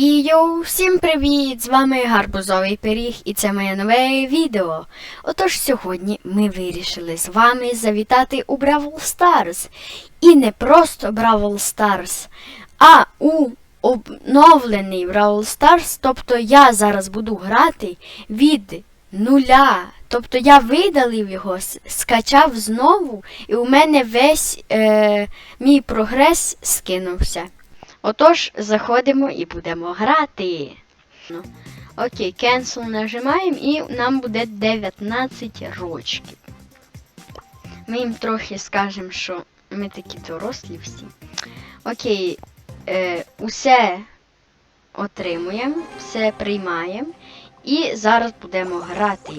І йоу, всім привіт! З вами Гарбузовий Пиріг і це моє нове відео. Отож сьогодні ми вирішили з вами завітати у Бравл Stars. І не просто Бравл Stars, а у обновлений Бравл Stars. Тобто я зараз буду грати від нуля. Тобто я видалив його, скачав знову, і у мене весь е, мій прогрес скинувся. Отож, заходимо і будемо грати. Окей, cancel нажимаємо і нам буде 19 рочків. Ми їм трохи скажемо, що ми такі дорослі всі. Окей, е, усе отримуємо, все приймаємо. І зараз будемо грати.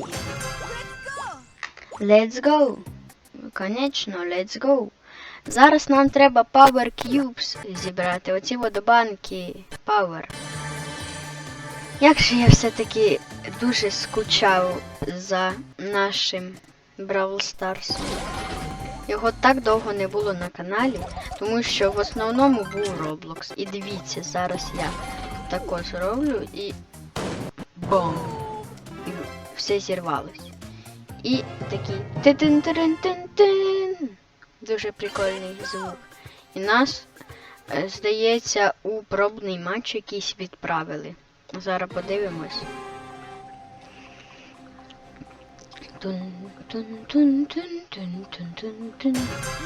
Let's go! Конечно, let's go! Зараз нам треба Power Cubes зібрати. Оці водобанки Power. Як же я все-таки дуже скучав за нашим Бравл Старсом. Його так довго не було на каналі, тому що в основному був Roblox. І дивіться, зараз я також роблю і бом! І все зірвалось. І такий ти-тин-тин-тин-тин. Дуже прикольний звук. І нас, е, здається, у пробний матч якийсь відправили. Зараз подивимось.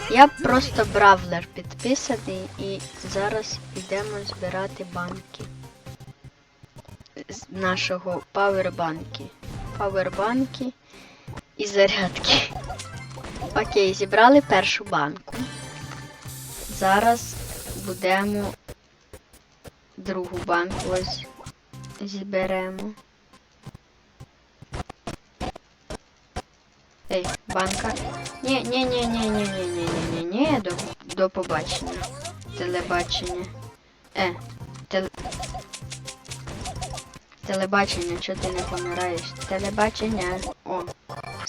Я просто бравлер підписаний і зараз йдемо збирати банки з нашого павербанки. Павербанки і зарядки. Окей, зібрали першу банку. Зараз будемо другу банку ось зіберемо. Ей, банка. Ні, ні, ні, ні, ні, ні, ні, ні, ні, ні, до, до побачення. Телебачення. Е, теле... Телебачення, чого ти не помираєш? Телебачення.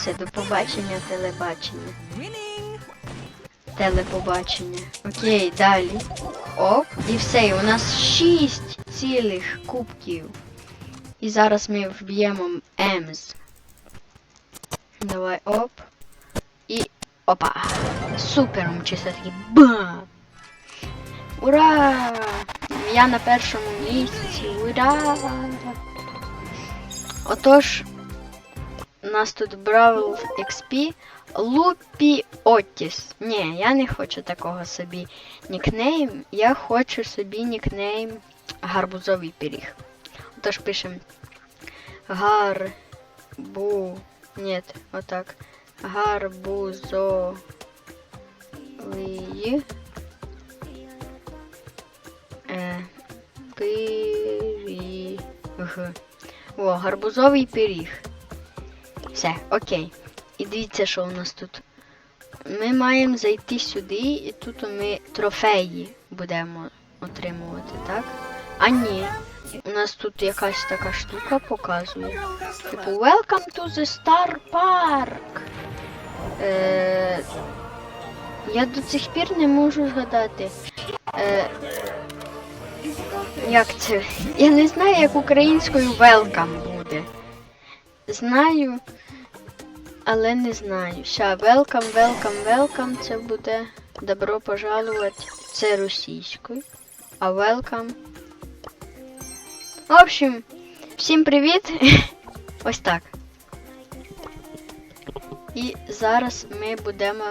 Все, до побачення, телебачення. Телепобачення. Окей, далі. Оп. І все, і у нас 6 цілих кубків. І зараз ми вб'ємо Емз. Давай, оп. І. Опа. Супер мчиться такий. Бам! Ура! Я на першому місці. Ура! Отож, у нас тут Бравл XP Лупі Отіс. Ні, я не хочу такого собі нікнейм. Я хочу собі нікнейм Гарбузовий пиріг. Отож пишемо Гарбу. Ні, отак. Гарбузовий е, пиріг. О, гарбузовий пиріг. Все, окей. І дивіться, що у нас тут. Ми маємо зайти сюди, і тут ми трофеї будемо отримувати, так? А ні. У нас тут якась така штука показує. Типу, Welcome to the Star Park. Е, я до цих пір не можу згадати. Е, як це? Я не знаю, як українською welcome буде. Знаю, але не знаю. Ща, welcome, welcome, welcome, це буде добро пожаловать. Це російською. А welcome. В общем, всім привіт. Ось так. І зараз ми будемо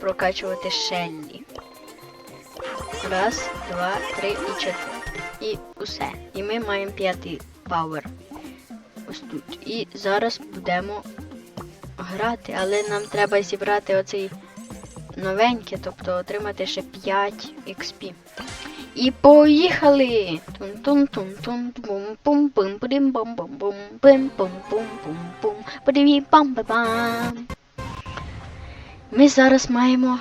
прокачувати Шеллі. Раз, два, три і чотири. І усе. І ми маємо п'ятий пауер. Ось тут. І зараз будемо грати, але нам треба зібрати оцей новенький, тобто отримати ще 5 XP. І поїхали! Тун, тун, тун, тун, бум-пум-пум, пум, бум-бум-бум-бум-пум-пум-бум-пум. Подивій пам-пам-пам. Ми зараз маємо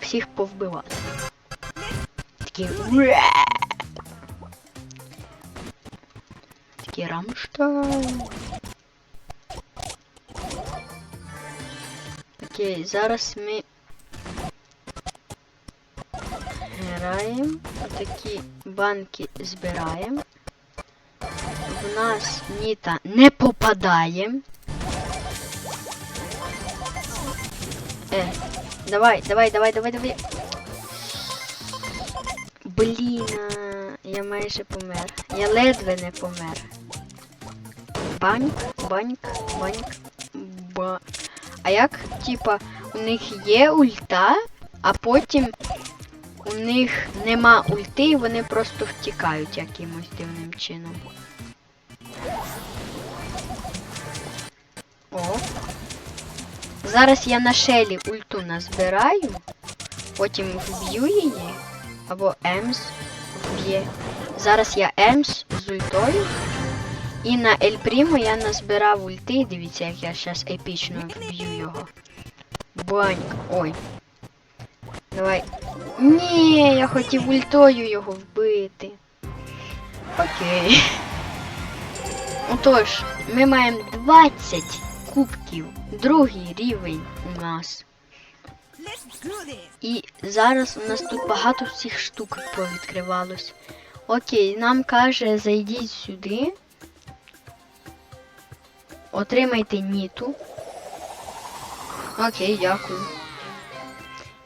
всіх повбивати. Такі Такі Рамштайн. Окей, зараз ми граємо. такі банки збираємо. В нас Ніта не попадає. Е, давай, давай, давай, давай, давай. Блін, я майже помер. Я ледве не помер. Баньк, баньк, баньк, ба. А як, типа, у них є ульта, а потім у них нема ульти, і вони просто втікають якимось дивним чином. О. Зараз я на шелі ульту назбираю, потім вб'ю її, або Емс вб'є. Зараз я Емс з ультою. І на Ель Прімо я назбирав ульти. Дивіться, як я зараз епічно вб'ю його. Баньк. Ой. Давай. Ні, я хотів ультою його вбити. Окей. Отож, ми маємо 20 кубків. Другий рівень у нас. І зараз у нас тут багато всіх штук повідкривалось. Окей, нам каже, зайдіть сюди. Отримайте ніту. Окей, дякую.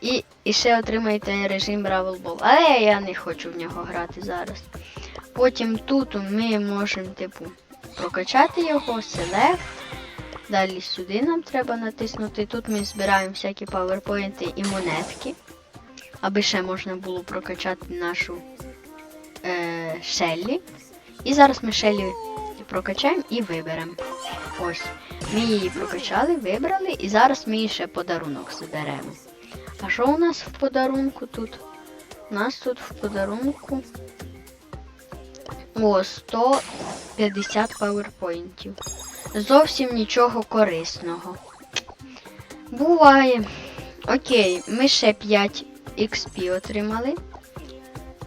І, і ще отримайте режим Бравл Ball. Але я не хочу в нього грати зараз. Потім тут ми можемо, типу, прокачати його, селект. Далі сюди нам треба натиснути. Тут ми збираємо всякі паверпоінти і монетки. Аби ще можна було прокачати нашу е, Шеллі. І зараз ми Шеллі прокачаємо і виберемо. Ось. Ми її прокачали, вибрали, і зараз ми їй ще подарунок зберемо. А що у нас в подарунку тут? У нас тут в подарунку. О, 150 паверпоінтів. Зовсім нічого корисного. Буває. Окей, ми ще 5 XP отримали.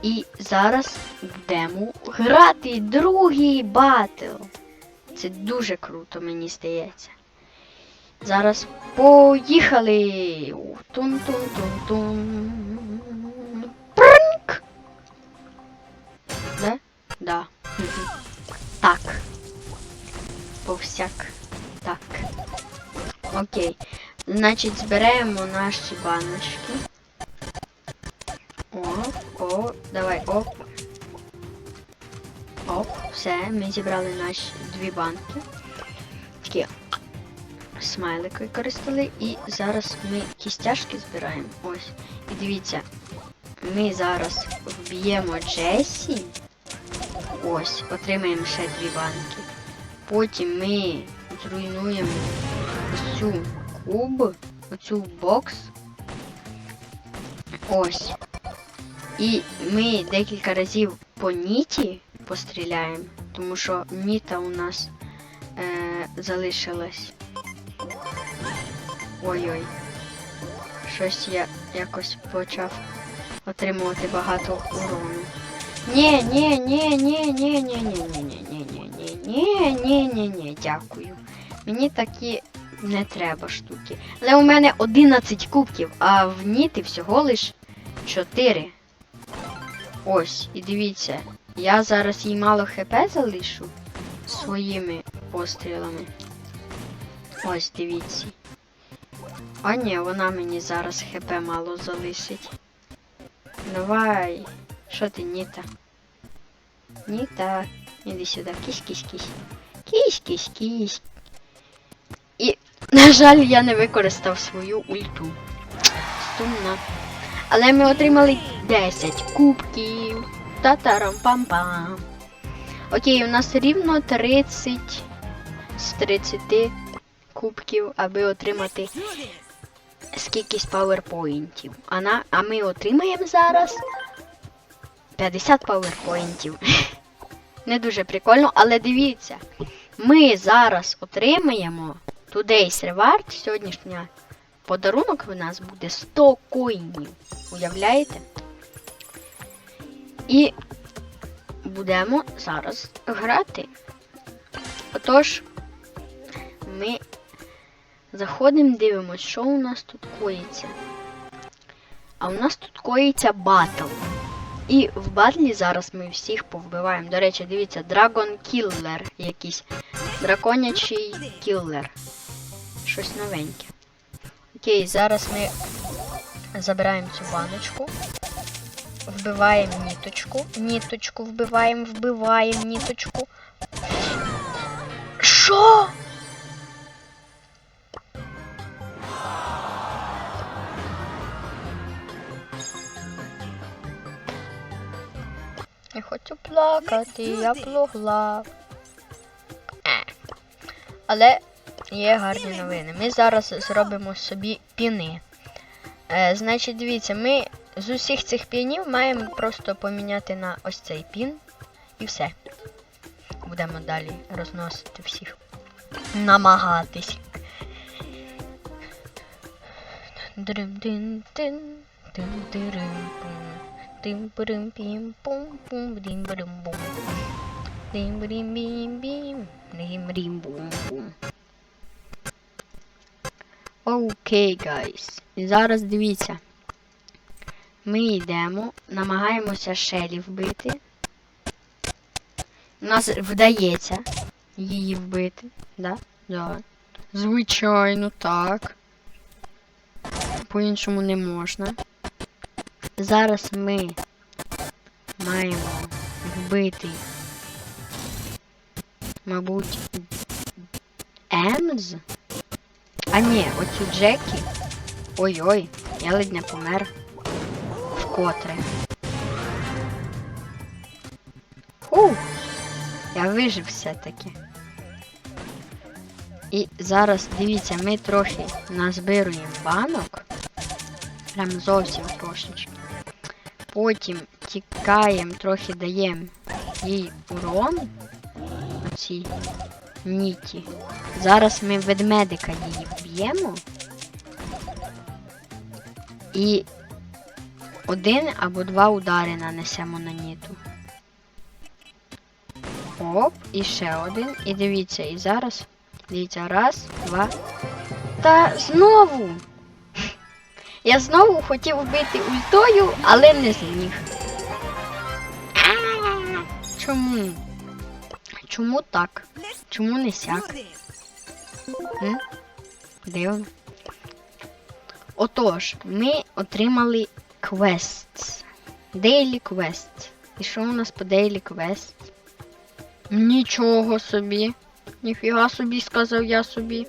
І зараз будемо грати другий батл. Це дуже круто, мені здається. Зараз поїхали. Тун-тун-тун-тун. Принк. Да? Да. Так. Повсяк. Так. Окей. Значить, зберемо наші баночки. Зібрали наші дві банки. Такі смайлики використали. І зараз ми кістяшки збираємо. Ось. І дивіться, ми зараз вб'ємо Джесі. Ось, отримаємо ще дві банки. Потім ми зруйнуємо цю куб, оцю бокс. Ось. І ми декілька разів по ніті постріляємо, тому що ніта у нас е, залишилась. Ой-ой. Щось я якось почав отримувати багато урону. Ні, ні, ні, ні, ні, ні, ні, ні, ні, ні, ні, ні, ні, ні, ні, дякую. Мені такі не треба штуки. Але у мене 11 кубків, а в ніти всього лиш 4. Ось, і дивіться, я зараз їй мало хп залишу своїми пострілами. Ось, дивіться. А ні, вона мені зараз хп мало залишить. Давай. Що ти, Ніта? Ніта. Іди сюди. Кись, кись, кись. Кись, кись, кись. І, на жаль, я не використав свою ульту. Сумно. Але ми отримали 10 кубків. Татарам пам пам Окей, у нас рівно 30 з 30 кубків, аби отримати скількись пауерпоінтів. А, на, а ми отримаємо зараз 50 пауерпоінтів. Не дуже прикольно, але дивіться, ми зараз отримаємо Today's Reward сьогоднішня подарунок у нас буде 100 коїнів. Уявляєте? І будемо зараз грати. Отож, ми заходимо, дивимось, що у нас тут коїться. А у нас тут коїться батл. І в батлі зараз ми всіх повбиваємо. До речі, дивіться, Dragon Killer якийсь. Драконячий кіллер. Щось новеньке. Окей, зараз ми забираємо цю баночку. Вбиваємо ніточку. Ніточку вбиваємо, вбиваємо ніточку. Що? Я хочу плакати, я плогла. Е. Але є гарні новини. Ми зараз зробимо собі піни. Е, значить, дивіться, ми з усіх цих пінів маємо просто поміняти на ось цей пін і все. Будемо далі розносити всіх. Намагатись. Окей, гайс. І зараз дивіться. Ми йдемо, намагаємося Шелі вбити. У нас вдається її вбити, да? Да. Звичайно, так. По-іншому не можна. Зараз ми маємо вбити, мабуть, Емз. А ні, оцю Джекі. Ой-ой, я ледь не помер. Вкотре. Фу! Я вижив все-таки. І зараз, дивіться, ми трохи назбируємо банок. Прям зовсім трошечки. Потім тікаємо, трохи даємо їй урон. Оцій ніті. Зараз ми ведмедика її вб'ємо. І один або два удари нанесемо на ніту. Оп, і ще один. І дивіться, і зараз. Дивіться, раз, два. Та знову! Я знову хотів вбити ультою, але не зміг. Чому? Чому так? Чому не сяк? М? Дивно. Отож, ми отримали квест. Daily Quest. І що у нас по Daily Quest? Нічого собі. Ніфіга собі, сказав я собі.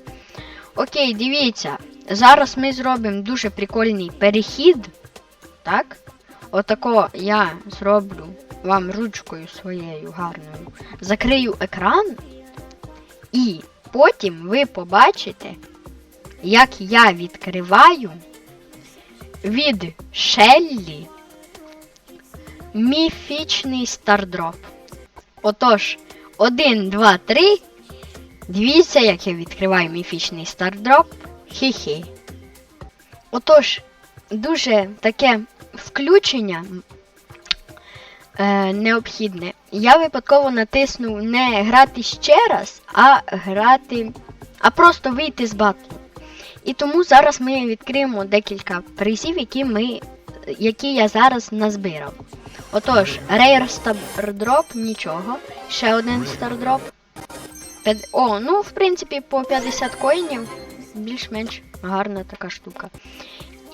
Окей, дивіться. Зараз ми зробимо дуже прикольний перехід. Так? Отако я зроблю вам ручкою своєю гарною. Закрию екран. І потім ви побачите, як я відкриваю від Шеллі міфічний стардроп. Отож, 1, 2, 3. Дивіться, як я відкриваю міфічний стардроп. Хі-хі. Отож, дуже таке включення е, необхідне. Я випадково натиснув не грати ще раз, а грати. а просто вийти з батлу. І тому зараз ми відкриємо декілька призів, які ми. які я зараз назбирав. Отож, Rare Stardrop, нічого. Ще один. П'ят- О, ну, в принципі, по 50 коїнів більш-менш гарна така штука.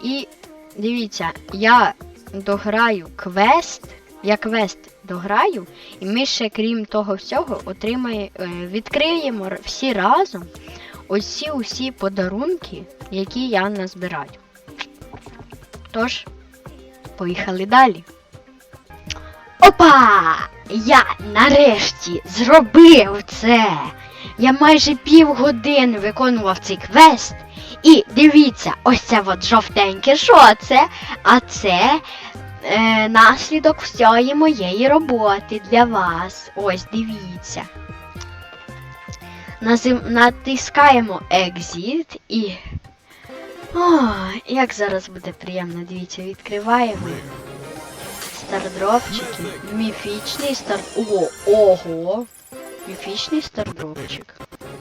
І дивіться, я дограю квест. Я квест дограю, і ми ще, крім того всього, отримає, е, відкриємо всі разом оці усі подарунки, які я назбираю. Тож, поїхали далі. Опа! Я нарешті зробив це! Я майже півгодини виконував цей квест. І дивіться, ось це от жовтеньке, що це? А це е, наслідок всієї моєї роботи для вас. Ось дивіться. Назив... Натискаємо Exit і. О, як зараз буде приємно, дивіться, відкриваємо. Стардропчики. Міфічний стар. О, ого! Міфічний стардропчик.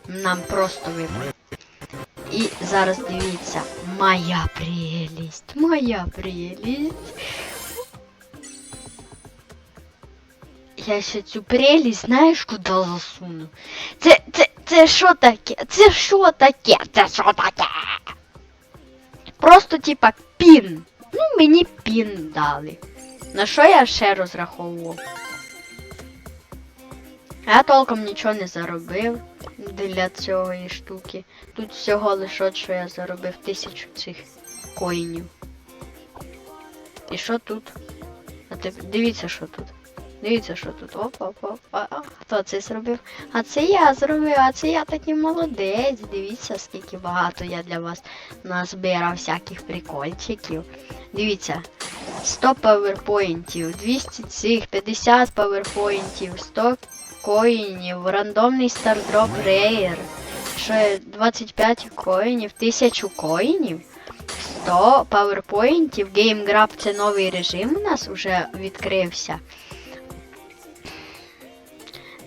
Нам просто випав. І зараз дивіться. Моя прелість. Моя прелість. Я ще цю прелість, знаєш, куди засуну? Це, це, це що таке? Це що таке? Це що таке? Просто типа пін. Ну, мені пін дали. На що я ще розраховував? Я толком нічого не заробив для цієї штуки. Тут всього лише от, що я заробив тисячу цих коїнів. І що тут? А ти дивіться, що тут. Дивіться, що тут. Оп, оп, оп. А, а, хто це зробив? А це я зробив, а це я такий молодець. Дивіться, скільки багато я для вас назбирав всяких прикольчиків. Дивіться. 100 паверпоінтів, 200 цих, 50 паверпоінтів, 100 коїнів, рандомний стардроп рейер. Що 25 коїнів, 1000 коїнів. 100 паверпоінтів. GameGrab це новий режим у нас вже відкрився.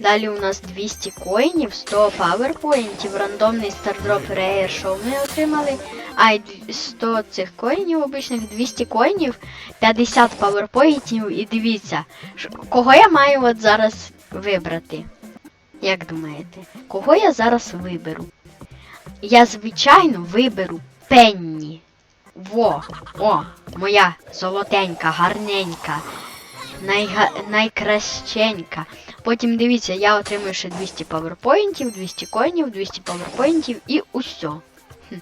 Далі у нас 200 коїнів, 100 паверпоінтів, рандомний стардроп Rare, що ми отримали. А, 100 цих коїнів обичних, 200 коїнів, 50 паверпоінтів. І дивіться, кого я маю от зараз вибрати? Як думаєте? Кого я зараз виберу? Я, звичайно, виберу Пенні. Во, о, моя золотенька, гарненька, найга... найкращенька. Потім дивіться, я отримую ще 200 паверпоінтів, 200 коїнів, 200 паверпоінтів і. Хм.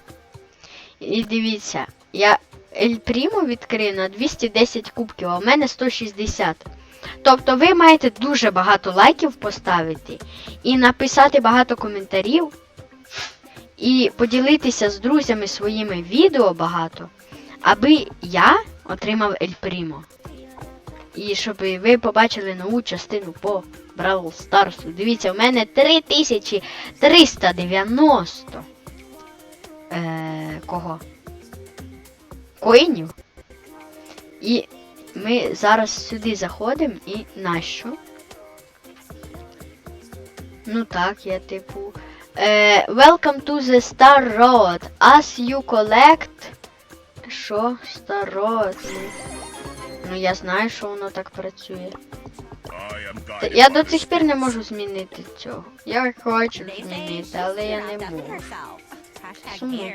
І дивіться, я Ель Пріму відкрив на 210 кубків, а в мене 160. Тобто ви маєте дуже багато лайків поставити і написати багато коментарів, і поділитися з друзями своїми відео багато, аби я отримав Ель Прімо. І щоб ви побачили нову частину по Бравл Старсу. Дивіться, у мене 3390. Е, кого? Коїнів. І ми зараз сюди заходимо і нащо? Ну так, я типу. Е, welcome to the Star Road. As you collect. Що? Star Road. Ну, я знаю, що воно так працює. Та Я до цих пір не можу змінити цього. Я хочу змінити, але я не можу. Сумно.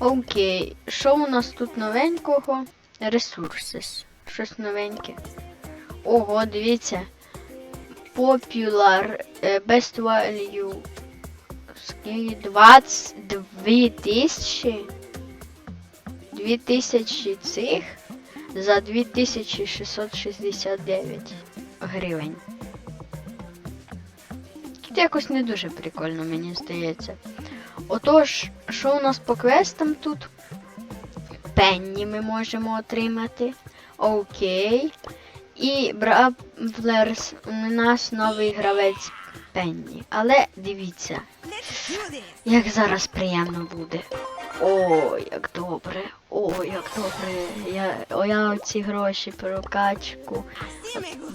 Окей, що у нас тут новенького? Resources. Щось новеньке. Ого, дивіться. Popular е, Best Value. Скільки? 22 тисячі. 2000 цих за 2669 гривень. Тут якось не дуже прикольно, мені здається. Отож, що у нас по квестам тут? Пенні ми можемо отримати. Окей. І Бравлерс у нас новий гравець Пенні. Але дивіться, як зараз приємно буде. О, як добре. О, як добре. Я, о, я ці гроші прокачку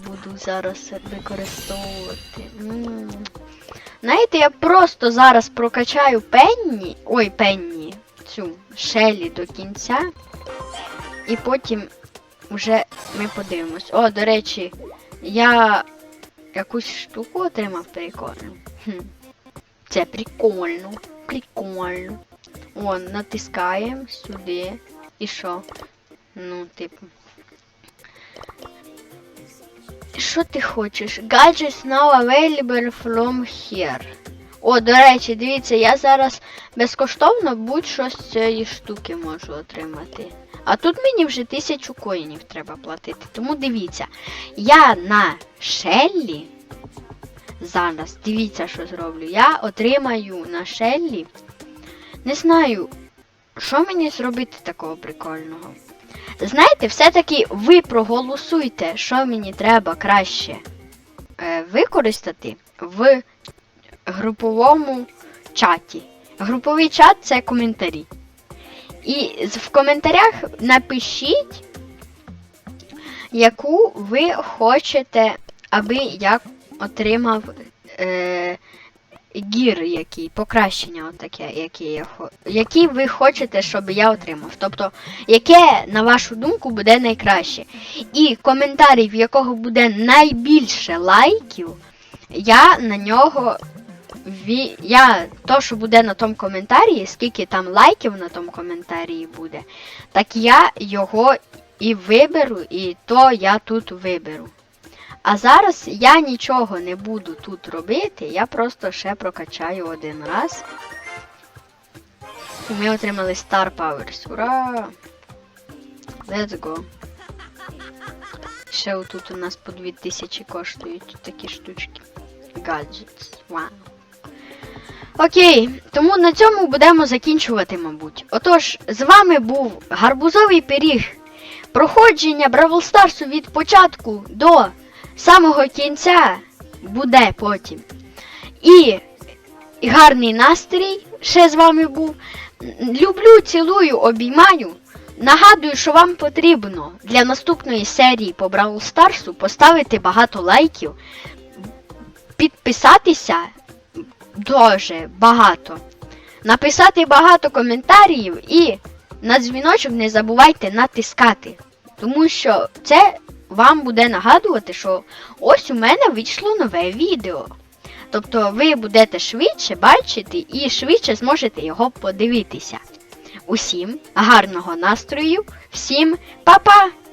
буду зараз використовувати. Знаєте, я просто зараз прокачаю пенні. Ой, пенні. Цю шелі до кінця. І потім вже ми подивимось. О, до речі, я якусь штуку отримав прикольну. Хм. Це прикольно. Прикольно. О, натискаємо сюди. І що? Ну, типу. Що ти хочеш? Gadgets now available from here. О, до речі, дивіться, я зараз безкоштовно будь-що з цієї штуки можу отримати. А тут мені вже тисячу коїнів треба платити. Тому дивіться, я на Шеллі. Зараз, дивіться, що зроблю. Я отримаю на Шеллі. Не знаю, що мені зробити такого прикольного. Знаєте, все-таки ви проголосуйте, що мені треба краще е, використати в груповому чаті. Груповий чат це коментарі. І в коментарях напишіть, яку ви хочете, аби я отримав, е, гір, який, покращення, отаке, яке я які ви хочете, щоб я отримав. Тобто, яке, на вашу думку, буде найкраще. І коментарій, в якого буде найбільше лайків, я на нього. Я то, що буде на тому коментарі, скільки там лайків на тому коментарі буде, так я його і виберу, і то я тут виберу. А зараз я нічого не буду тут робити, я просто ще прокачаю один раз. І ми отримали Star Powers. Ура! Let's go. Ще отут у нас по 2000 коштують такі штучки. Гаджетс. Вау. Окей, тому на цьому будемо закінчувати, мабуть. Отож, з вами був гарбузовий пиріг. Проходження Бравл Старсу від початку до самого кінця буде потім. І гарний настрій ще з вами був. Люблю, цілую, обіймаю. Нагадую, що вам потрібно для наступної серії по Бравл Старсу поставити багато лайків, підписатися дуже багато, написати багато коментарів і на дзвіночок не забувайте натискати. Тому що це вам буде нагадувати, що ось у мене вийшло нове відео. Тобто ви будете швидше бачити і швидше зможете його подивитися. Усім гарного настрою, всім па-па!